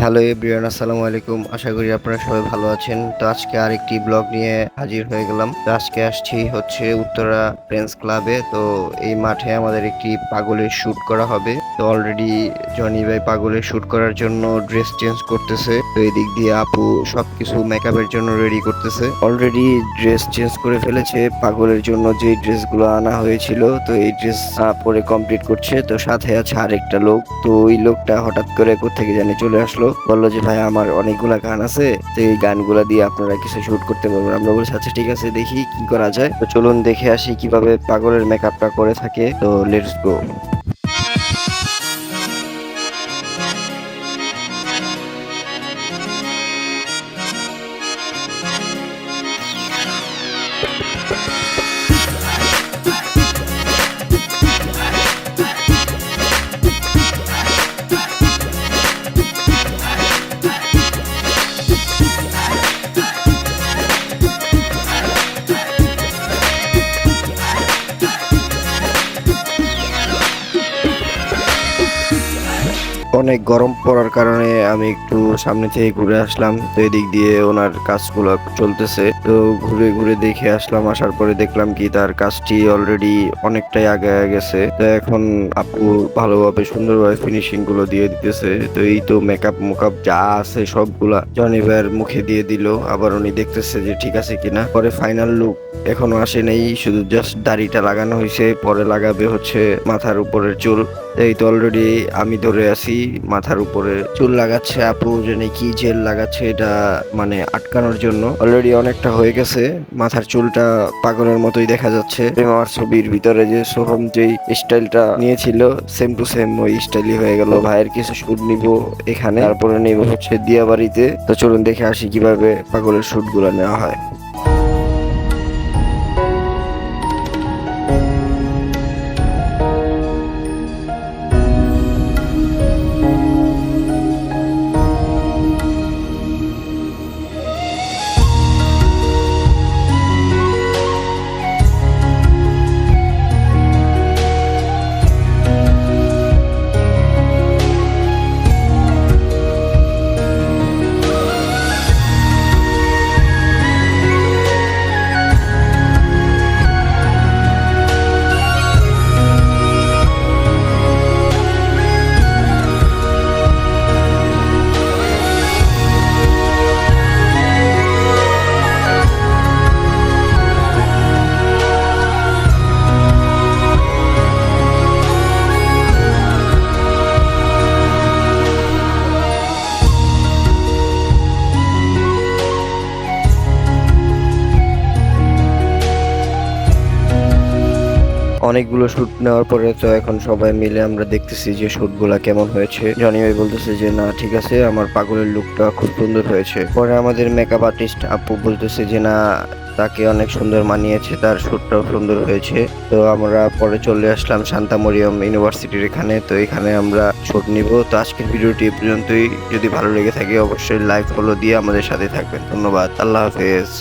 Hello everyone, আসসালামু আলাইকুম। আশা করি আপনারা সবাই ভালো আছেন। তো আজকে আরেকটি ব্লগ নিয়ে হাজির হয়ে গেলাম। তো আজকে আসছি হচ্ছে উত্তরা ফ্রেন্ডস ক্লাবে তো এই মাঠে আমাদের একটি পাগলের শ্যুট করা হবে। তো অলরেডি জনি ভাই পাগলের শুট করার জন্য ড্রেস চেঞ্জ করতেছে। তো এদিক দিয়ে আপু সবকিছু মেকআপের জন্য রেডি করতেছে। অলরেডি ড্রেস চেঞ্জ করে ফেলেছে, পাগলের জন্য যে ড্রেসগুলো আনা হয়েছিল, তো এই ড্রেস পরে কমপ্লিট করছে। তো সাথে আছে আরেকটা লোক, তো ওই লোকটা হঠাৎ করে কোথেকে জানি চলে আসলো। বলল যে, ভাই, আমার অনেকগুলা গান আছে, তো এই গানগুলা দিয়ে আপনারা কিছু শুট করতে পারবেন। আমরা বলছি আচ্ছা ঠিক আছে, দেখি কি করা যায়। তো চলুন দেখে আসি কীভাবে পাগলের মেকআপটা করে থাকে। তো লেটস গো অনেক গরম পড়ার কারণে আমি একটু সামনে থেকে ঘুরে আসলাম। তো এদিক দিয়ে ওনার কাজগুলো চলতেছে। তো ঘুরে ঘুরে দেখে আসলাম, আসার পরে দেখলাম কি তার কাজটি অলরেডি অনেকটাই আগে গেছে। তো এখন আপু ভালোভাবে সুন্দরভাবে ফিনিশিংগুলো দিয়ে দিতেছে। তো এই তো মেকআপ মুকআপ যা আছে সবগুলা জনি ভাইয়ের মুখে দিয়ে দিল। আবার উনি দেখতেছে যে ঠিক আছে কিনা। পরে ফাইনাল লুক এখনও আসে নাই। শুধু জাস্ট দাড়িটা লাগানো হয়েছে পরে লাগাবে হচ্ছে মাথার উপরের চুল। এই তো অলরেডি আমি ধরে আছি, মাথার উপরে। চুল লাগাচ্ছে আপু, জানি কি জেল লাগাচ্ছে, এটা মানে আটকানোর জন্য। অলরেডি অনেকটা হয়ে গেছে, মাথার চুলটা পাগলের মতোই দেখা যাচ্ছে। আমার ছবির ভিতরে যে সোহম যেই স্টাইলটা নিয়েছিল সেম টু সেম ওই স্টাইলই হয়ে গেল। ভাইয়ের কিছু শুট নিব এখানে, তারপরে নিব হচ্ছে দিয়াবাড়িতে। তো চলুন দেখে আসি কীভাবে পাগলের শুটগুলা নেওয়া হয়। অনেকগুলো শুট নেওয়ার পরে তো এখন সবাই মিলে আমরা দেখতেছি যে শুটগুলা কেমন হয়েছে। জনি ভাই বলতেছে যে, না, ঠিক আছে, আমার পাগলের লুকটা খুব সুন্দর হয়েছে। পরে আমাদের মেকআপ আর্টিস্ট আপু বলতেছে যে, না, তাকে অনেক সুন্দর মানিয়েছে, তার শ্যুটটাও সুন্দর হয়েছে। তো আমরা পরে চলে আসলাম শান্তা মরিয়ম ইউনিভার্সিটির এখানে। তো এখানে আমরা শ্যুট নিব। তো আজকের ভিডিওটি পর্যন্তই। যদি ভালো লেগে থাকে, অবশ্যই লাইক ফলো দিয়ে আমাদের সাথে থাকবেন। ধন্যবাদ। আল্লাহ হাফেজ।